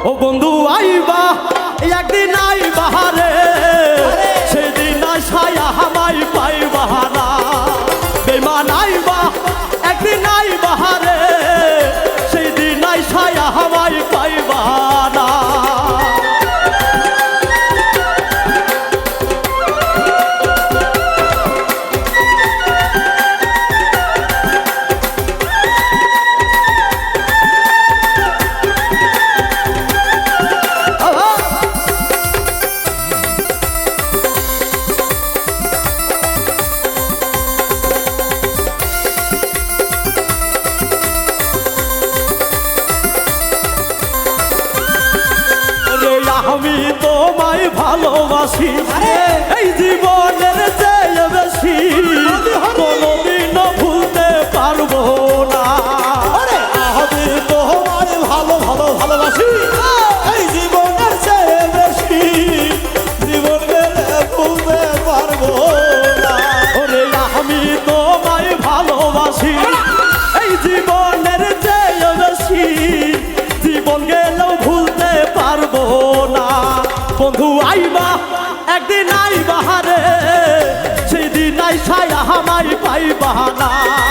ও বন্ধু, আইবা, একদিন আইবা রে সেদিন আসায় আমায় পাইবা না বেমান আইবা, একদিন আইবা 花啦。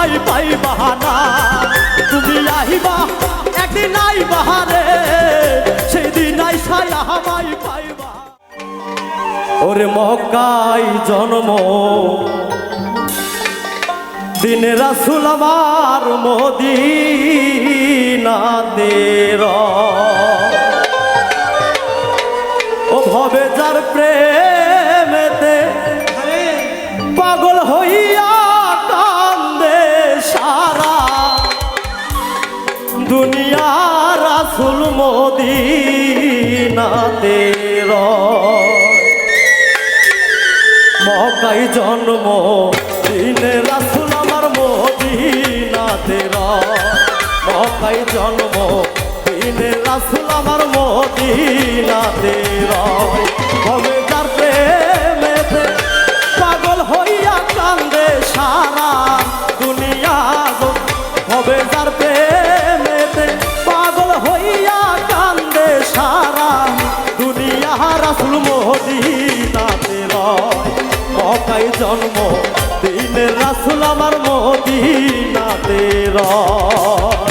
নাই পাই বাহানা। তুমি আহিবা একদিন নাই বাহারে সেদিন আইসাই আহামাই পাইবা ওরে মহকাই জন্ম। দিন রাসুল আমার মোদিনাতে র ও ভবে যার প্রেম মদিনাতে মকাই জন্ম দিনে রাসুল আমার মদিনাতে মকাই জন্ম দিনে রাসুল আমার মদিনাতে রাতের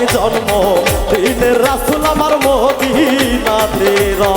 পাই জন্ম দিনের রাসুল আমার মদিনাতে রা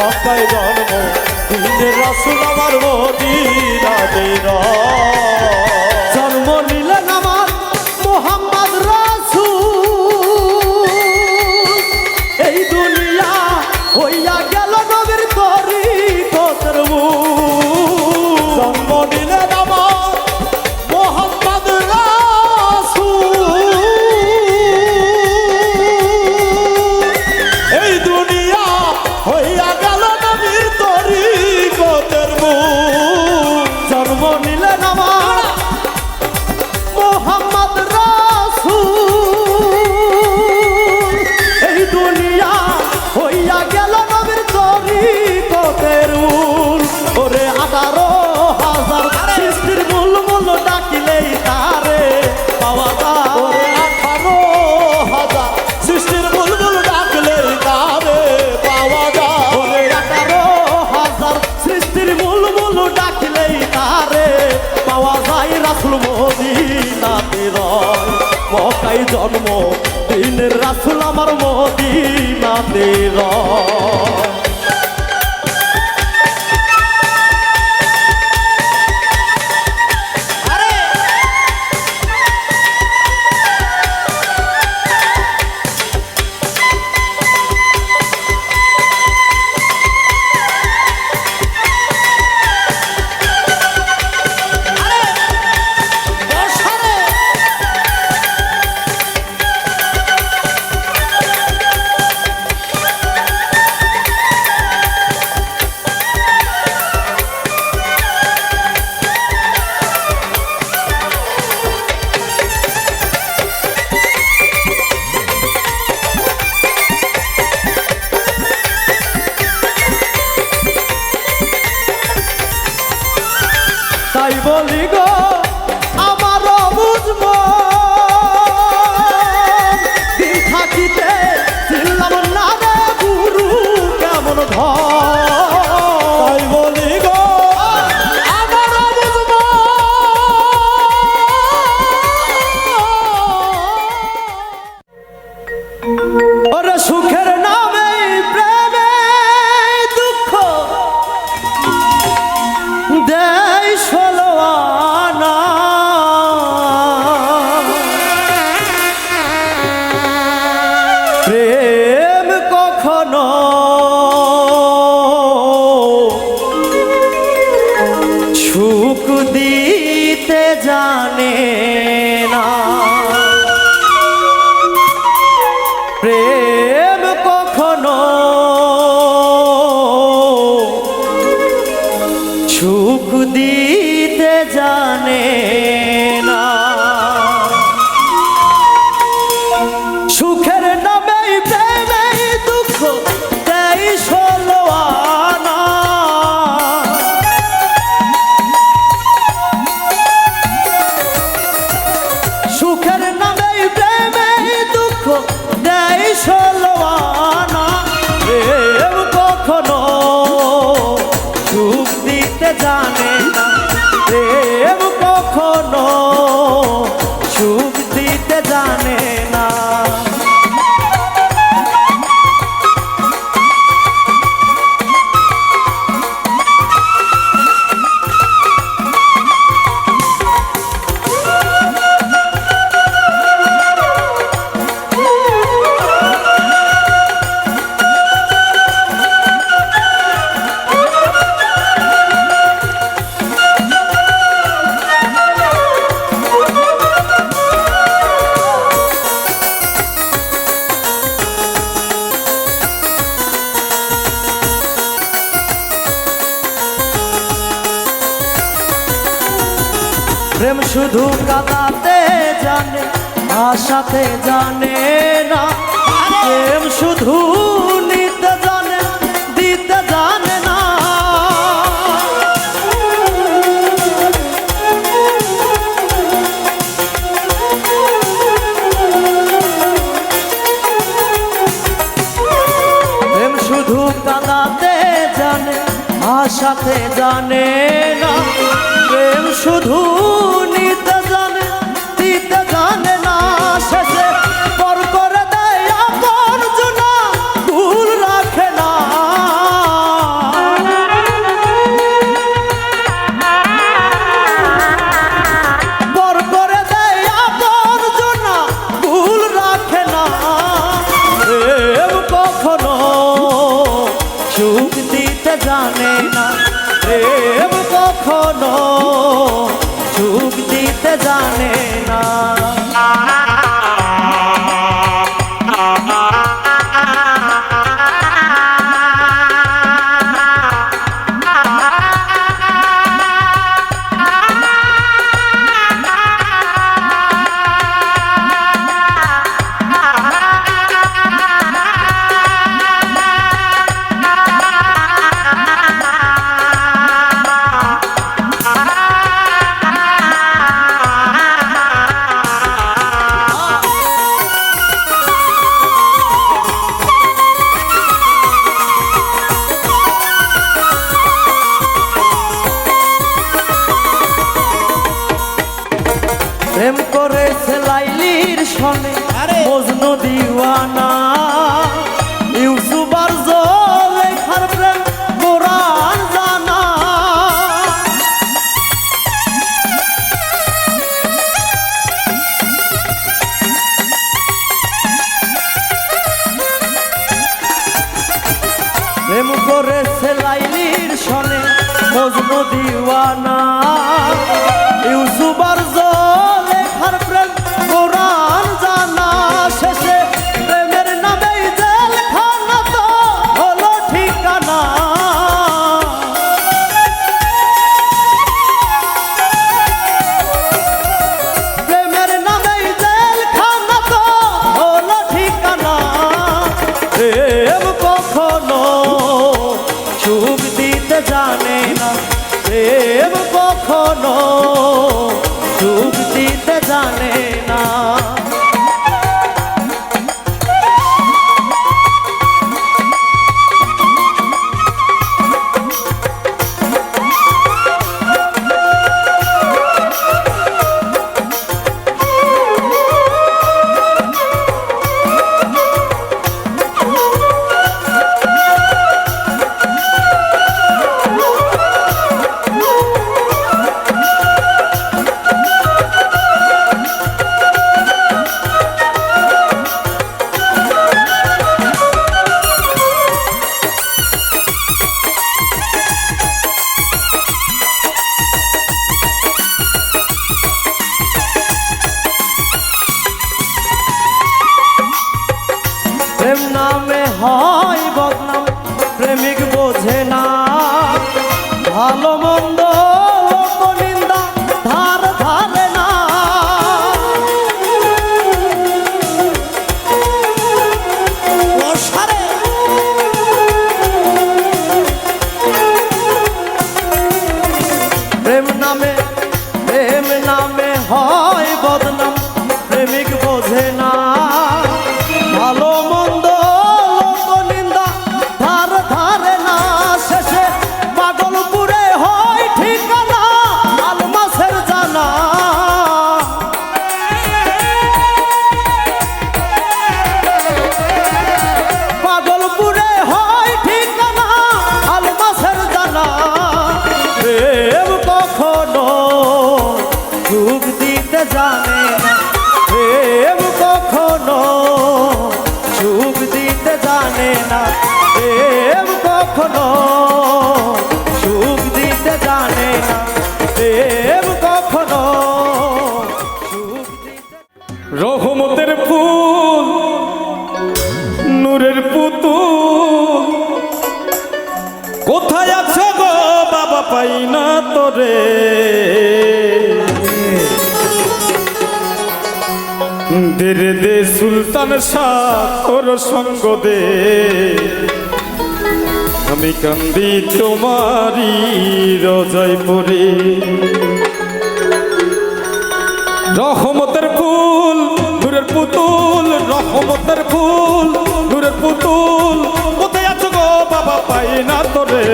মক্কায় জন্ম দিনের রাসুল আমার মদিনাতে রা জন্ম দিন রাসুল আমার মদিনাতে র জানে আশাতে জানে না। প্রেম শুধু নিতে জানে, দিতে জানে না। প্রেম শুধু কাঁদাতে জানে আশাতে জানে না। প্রেম শুধু বোঝে না ভালো মন্দ দেরে দে সুলতান শাহ তোর সঙ্গ দে। আমি কান্দি তোমারি রজাই পরে। রহমতের ফুল, নূরের পুতুল, রহমতের ফুল, নূরের পুতুল। কোথায় আছো গো বাবা, পাই না তোরে।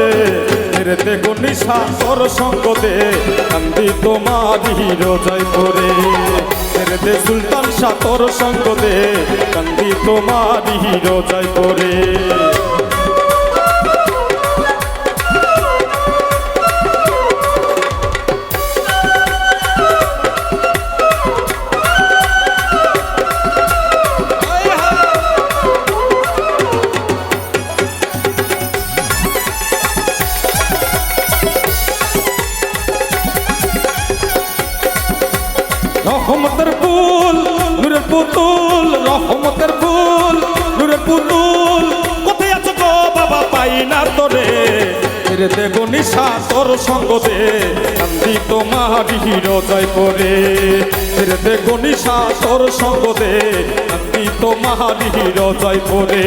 রে দেখো নিশা তোর সঙ্গ দে। কান্দি তোমারি রোজাই পরে। দে সুলতান সাতর তোর সঙ্গ দে। কান্দি তোমারি রোজাই পরে রহমতের নিশা তোর সঙ্গতে কান্দি তোমারি রজাই পরে ফিরতে গনিশা নিশা তোর সঙ্গতে কান্দি তোমারি রজাই পরে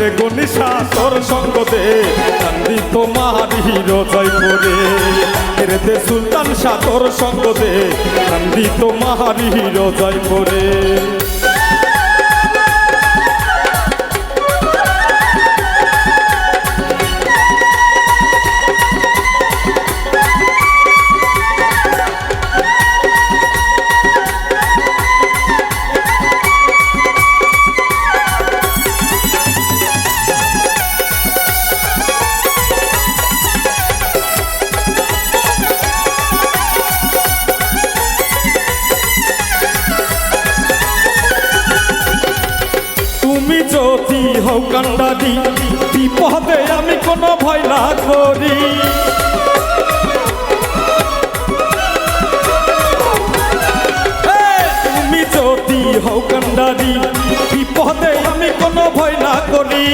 রে গনিসা তোর সঙ্গ দে কান্দি তোমার রজয় পরে রেতে সুলতান শাহ, তোর সঙ্গ দে কান্দি তোমার রজয় পরে যদি হও কান্ডারি। বিপদে আমি কোনো ভয় না করি।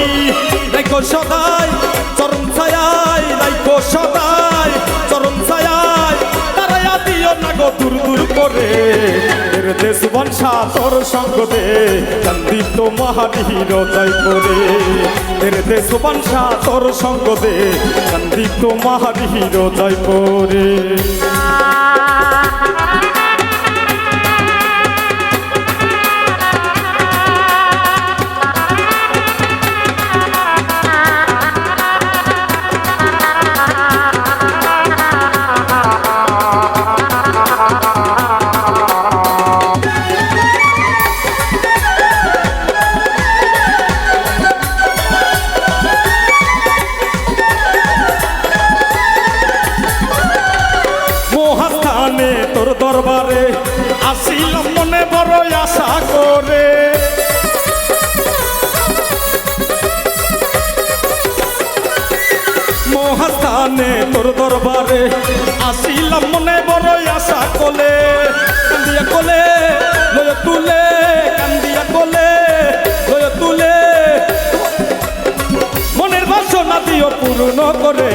রাইকো সদাই চরম ছায়াই রাইকো সদাই চরম ছায়াই তারাই দিও না গো দূর দূর করে। দেশ বংশা তোর সঙ্গ দে কান্দি তো মহাবীর যাই করে। এর দেশ বংশা তোর সঙ্গ দে তো মহাবীর যাই করে। আসিলাম মনে বড় আশা করে। মহাস্থানে তোর দরবারে আসিলাম মনে বড় আশা কোলে। কান্দিয়া কোলে, লয় তুলে, কান্দিয়া কোলে, লয় তুলে। মনের বাসনা দিও পূর্ণ করে।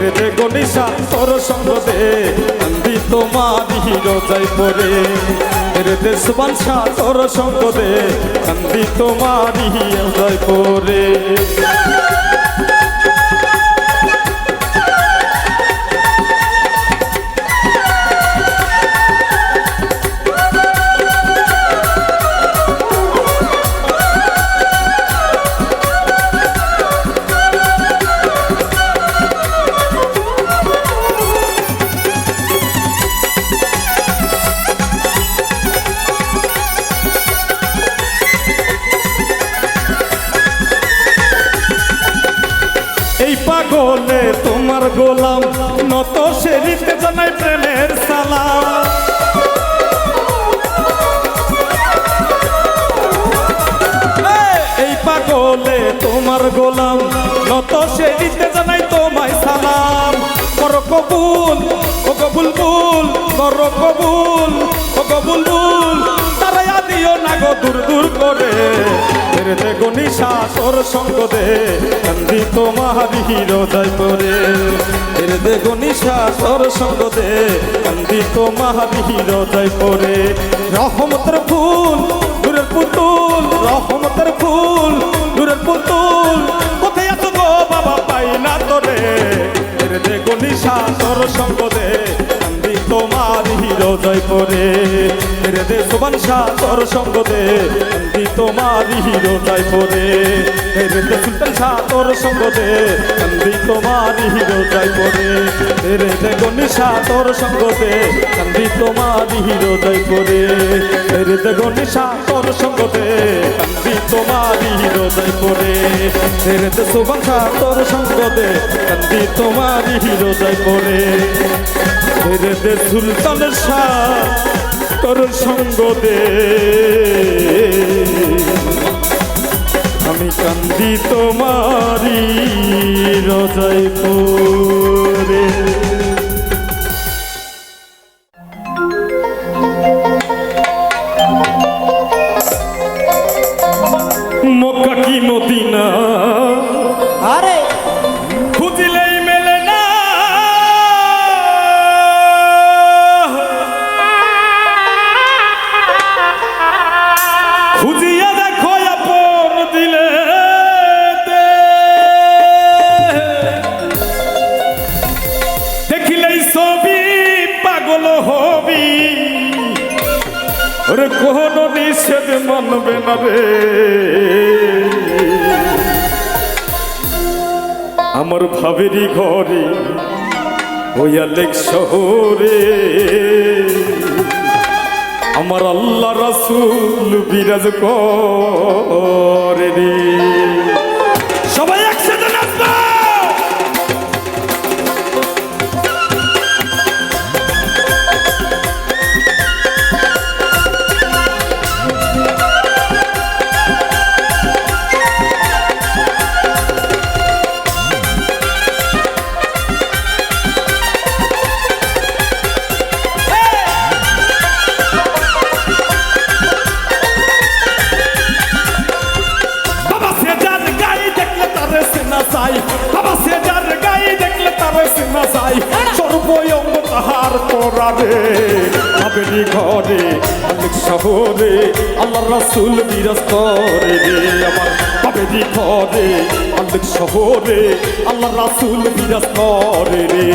রে দে গনিশা তোর সঙ্গ দে। তোমারি রোজাই পরে রে দে সুবানসা তোর সঙ্গ দে কান্দি তোমারি রোজাই পরে সেরিতে জানাই তোমায় সালাম। কর কবুল, ও কবুল বুল কর কবুল, ও কবুল বুল তারাই দিও না গো দূর দূর করে। দেখো নিশা তোর সঙ্গ দে, কান্দি তোমার হিরো যায় পরে দেখো নিশা তোর সঙ্গ দে, কান্দি তোমার হিরো যায় পরে রহমতের ফুল, দূরের পুতুল, রহমতের ফুল, দূরের পুতুল বাবা পাই না তোরে। ফের দেখো নিশা তোর সঙ্গ দে তোমার হিরো জয় করে। ফের দে সুবান শাহ তোর সঙ্গ দে কান্দি তোমার হিরো জয় করে। ফের দে সুলতান শাহ তোর সঙ্গ দে কান্দি তোমার হিরো জয় করে। ফের দে গনিশা তোর সঙ্গ দে কান্দি তোমার হিরো জয় করে। ফের দে গনিশা তোর সঙ্গ দে কান্দি তোমার হিরো জয় করে। ফের দে সুবান শাহ তোর সঙ্গ দে কান্দি তোমার হিরো জয় করে। ফের দে সুলতান শাহ তোর সঙ্গ দে। আমি কান্দি তোমারি রজাই আলেক শহরে। আমার আল্লাহ রাসুল বিরাজ করে রে আল্লাহ রাসুল বিরাজ করে রে আমার ভাবেরি ঘরে অনেক শহরে আল্লাহ রাসুল বিরাজ করে রে।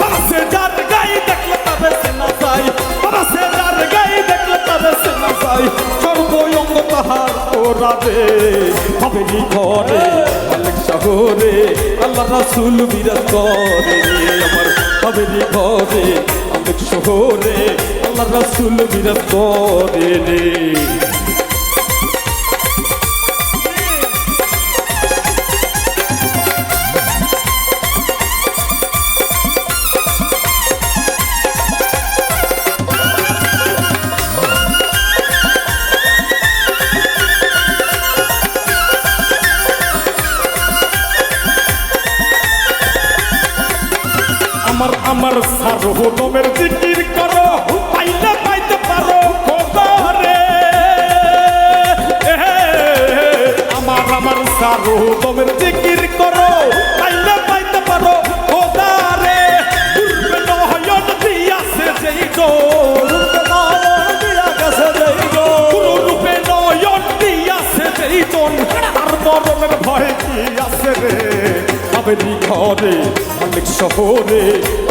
বাবা সে যার গায়ে দেখলে তারে সেনা চাই বাবা সে যার গায়ে দেখলে তারে সেনা চাই সর্বয়ঙ্গ তাহার ওরাবে ভাবেনি ঘরে অনেক শহরে আল্লাহ রাসুল বিরাজ করে রে। আমার ভাবেনি ঘরে অনেক শহরে আল্লাহ রাসুল করে রে আমার আমার সার্বভৌমের জিকির করো। আমার আমার সার্বভৌমের জিকির করো। পাইলে পাইতে পারো জোর গুরু রূপে নয়ন দিয়াছে যেই জন, তার মরণের ভয় কি আছে রে? আবেদি ঘরে অনেক শহরে,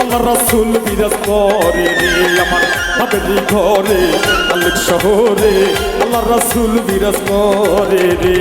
আল্লাহ রাসুল বিরাজ করে রে। আমার আবেদি ঘরে অনেক শহরে, আল্লাহ রাসুল বিরাজ করে রে।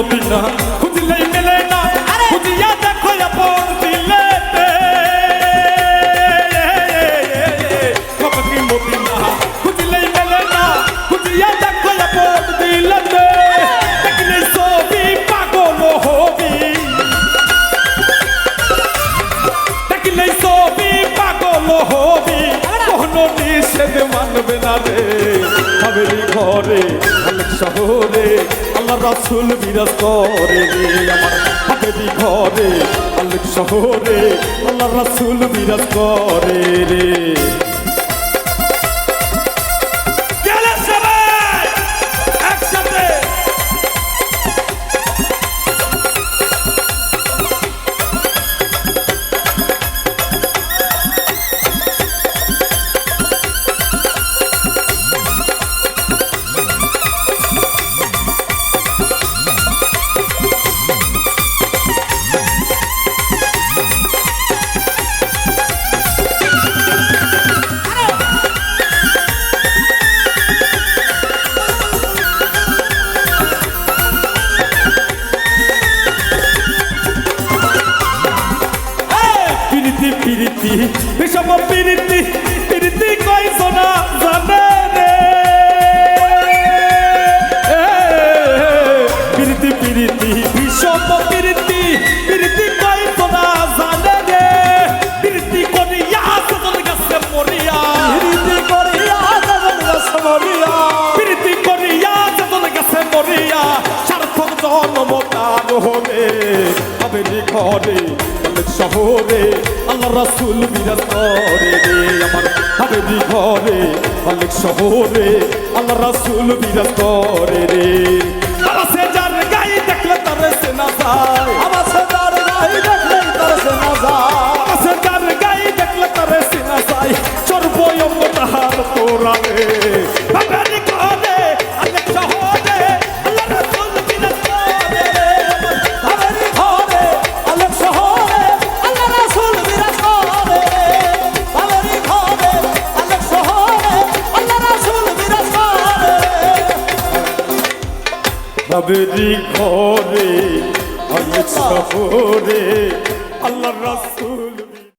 opened up করে রে আমার হাতেরি ঘরে অনেক শহরে আল্লাহ রাসুল বিরাজ করে রে। প্রীতি করিয়া, যতন গেছে মরিয়া সার্থক জন্ম তার হবে হাবেরি ঘরে শহরে আল্লাহ রাসুল বিরাজ করে রে আমার। হাবেরি ঘরে অনেক শহরে আল্লাহ রাসুল বিরাজ করে রে। আবাসে যার গাই দেখলে তার সেনা যায়। আমার সেদার গাই দেখলেই তার সেনা যায়। আবাসে যার গাই দেখলে তার সেনা যায়। চর্বয়ম তাহার তোরা রে হাবেরি ঘরে আমি সফরে